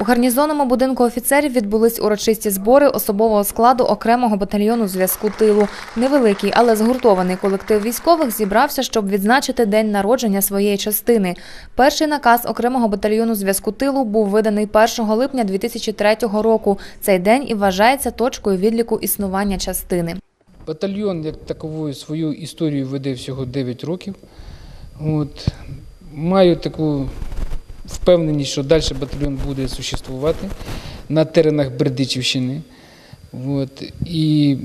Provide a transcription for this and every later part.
У гарнізонному будинку офіцерів відбулись урочисті збори особового складу окремого батальйону зв'язку тилу. Невеликий, але згуртований колектив військових зібрався, щоб відзначити день народження своєї частини. Перший наказ окремого батальйону зв'язку тилу був виданий 1 липня 2003 року. Цей день і вважається точкою відліку існування частини. Батальйон як таковою свою історію веде всього 9 років. От. Маю таку впевненість, що далі батальйон буде существувати на теренах Бердичівщини. От. І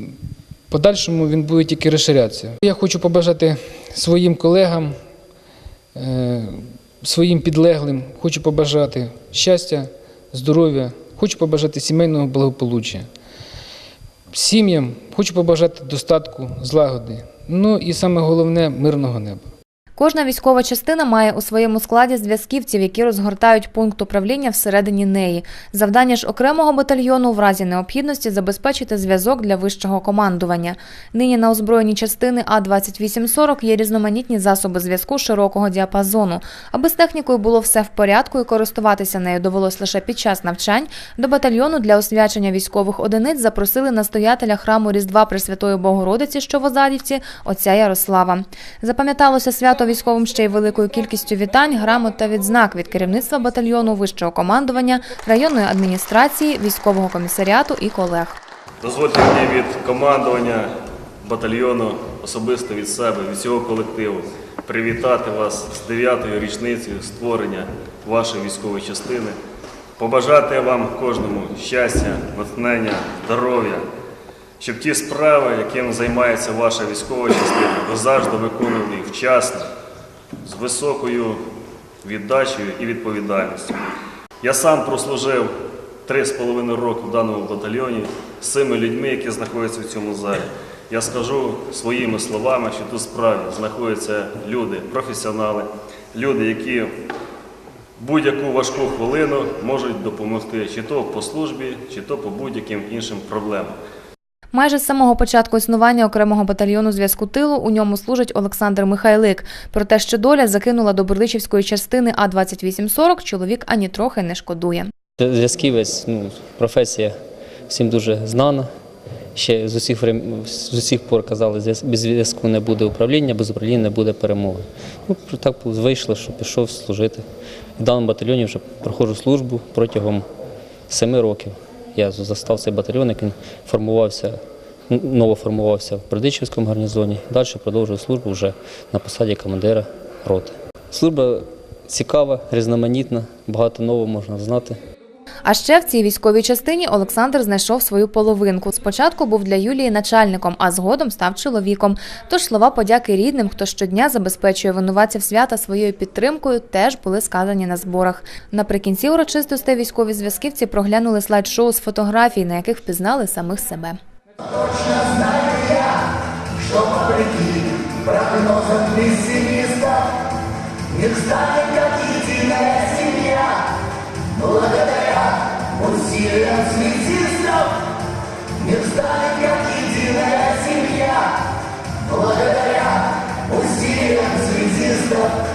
подальшому він буде тільки розширятися. Я хочу побажати своїм колегам, е, своїм підлеглим, хочу побажати щастя, здоров'я, хочу побажати сімейного благополуччя. Сім'ям хочу побажати достатку, злагоди. Ну і саме головне мирного неба. Кожна військова частина має у своєму складі зв'язківців, які розгортають пункт управління всередині неї. Завдання ж окремого батальйону в разі необхідності забезпечити зв'язок для вищого командування. Нині на озброєнні частини А-2840 є різноманітні засоби зв'язку широкого діапазону. Аби з технікою було все в порядку і користуватися нею довелось лише під час навчань, до батальйону для освячення військових одиниць запросили настоятеля храму Різдва Пресвятої Богородиці, що в Озадівці, отця Ярослава. Запам'яталося свято військовим ще й великою кількістю вітань, грамот та відзнак від керівництва батальйону вищого командування, районної адміністрації, військового комісаріату і колег. Дозвольте мені від командування батальйону, особисто від себе, від всього колективу, привітати вас з 9-ю річницею створення вашої військової частини, побажати вам кожному щастя, натхнення, здоров'я, щоб ті справи, яким займається ваша військова частина, ви завжди виконували вчасно, з високою віддачею і відповідальністю. Я сам прослужив три з половиною роки в даному батальйоні з цими людьми, які знаходяться в цьому залі. Я скажу своїми словами, що тут справді знаходяться люди, професіонали, люди, які будь-яку важку хвилину можуть допомогти чи то по службі, чи то по будь-яким іншим проблемам. Майже з самого початку існування окремого батальйону зв'язку тилу у ньому служить Олександр Михайлик. Про те, що доля закинула до Бердичівської частини А-2840, чоловік ані трохи не шкодує. Зв'язківець, ну, професія всім дуже знана. Ще з усіх, з усіх пор казали, без зв'язку не буде управління, без управління не буде перемоги. Ну, так вийшло, що пішов служити. В даному батальйоні вже проходжу службу протягом семи років. Я застав цей батальйон, який формувався, ново формувався в Бердичівському гарнізоні. Далі продовжую службу вже на посаді командира роти. Служба цікава, різноманітна, багато нового можна знати. А ще в цій військовій частині Олександр знайшов свою половинку. Спочатку був для Юлії начальником, а згодом став чоловіком. Тож слова подяки рідним, хто щодня забезпечує винуватців свята своєю підтримкою, теж були сказані на зборах. Наприкінці урочистостей військові зв'язківці проглянули слайд-шоу з фотографій, на яких впізнали самих себе. что вопреки прогнозам пессимистов Мир станет как единая семья Благодаря единая